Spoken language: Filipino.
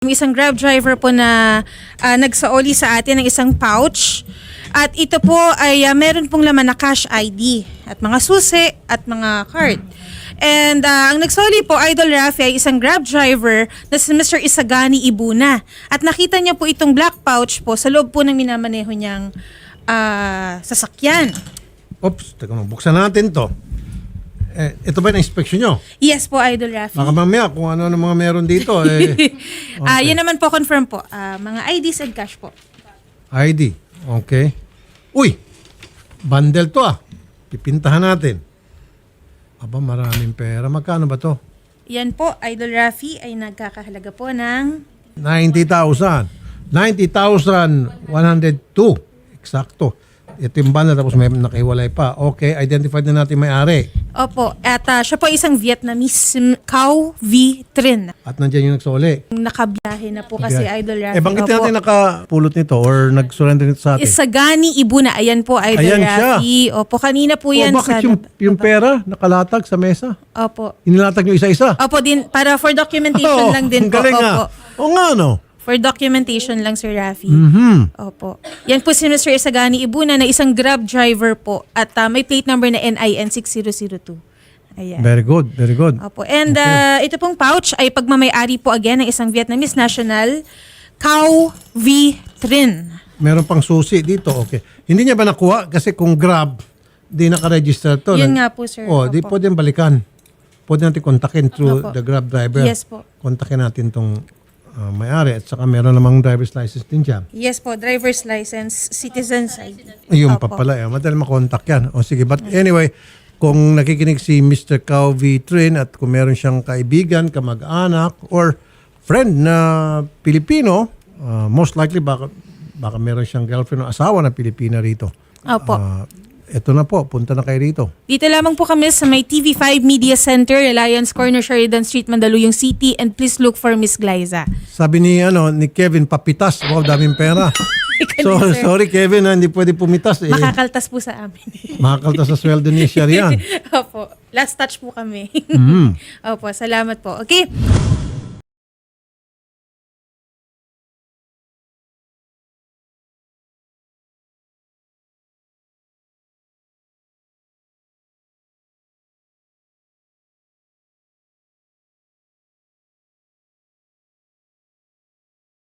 Yung isang grab driver po na ah, nagsaoli sa atin ng isang pouch. At ito po ay ah, meron pong laman na cash ID at mga susi at mga card. And ah, ang nagsoli po, Idol Rafi, ay isang grab driver na si Mr. Isagani Ibuna. At nakita niya po itong black pouch po sa loob po ng minamaneho niyang ah, sasakyan. Oops, teka buksan natin to. Eh, ito ba yung inspection nyo? Yes po, Idol Rafi. Baka mamaya kung ano-ano mga meron dito. Eh, Ah, yun naman po, confirm po. Ah, mga IDs and cash po. ID. Okay. Uy! Bundle to ah. Pipintahan natin. Aba, maraming pera. Magkano ba to? Yan po, Idol Rafi ay nagkakahalaga po ng 90,000. 90,102. Eksakto. Ito yung bundle tapos may nakiwalay pa. Okay, identified na natin may-ari. Opo, at ah, siya po ay isang Vietnamese mm, Cao V Trin. At nandiyan yung nagsoli. Nakabiyahe na po kasi Okay. Idol Rafi. Eh, banggitin Opo. natin nakapulot nito or nag-surrender nito sa atin. Isagani Ibuna. Ayan po, Idol Ayan siya. Rafi. Opo, kanina po yan oh, bakit sa... yung, yung pera nakalatag sa mesa? Opo. Inilatag nyo isa-isa? Opo, din, para for documentation Oh, lang din ang po. galing Opo. nga. O nga, no? For documentation lang, Sir Rafi. Mhm. Opo. Yan po si Mr. Isagani Ibuna na isang Grab driver po at ah, may plate number na NIN 6002. Ayan. Very good, very good. Opo. And uh, ito pong pouch ay pagmamayari po again ng isang Vietnamese national, Cao V Trin. Meron pang susi dito, okay. Hindi niya ba nakuha? Kasi kung Grab, di nakaregister to. Yun nga po, sir. Oh, di Opo. pwede balikan. Pwede natin kontakin through Opo. the Grab driver. Yes po. Kontakin natin tong uh, may-ari. At saka meron namang driver's license din siya. Yes po, driver's license, citizen's ID. Ayun pa Opo. pala. Eh. Madali makontak yan. O sige. But anyway, kung nakikinig si Mr. Cao V. Trin at kung meron siyang kaibigan, kamag-anak, or friend na Pilipino, uh, most likely baka, baka meron siyang girlfriend o asawa na Pilipina rito. Opo. Ah, eto na po, punta na kayo rito. Dito lamang po kami sa may TV5 Media Center, Alliance Corner, Sheridan Street, Mandaluyong City, and please look for Miss Glyza. Sabi ni ano ni Kevin, papitas. Wow, daming pera. so, Sir. sorry Kevin, ha, hindi pwede pumitas. Eh. Makakaltas po sa amin. Makakaltas sa sweldo ni Sharian. Opo. Last touch po kami. Mm. Opo, salamat po. Okay.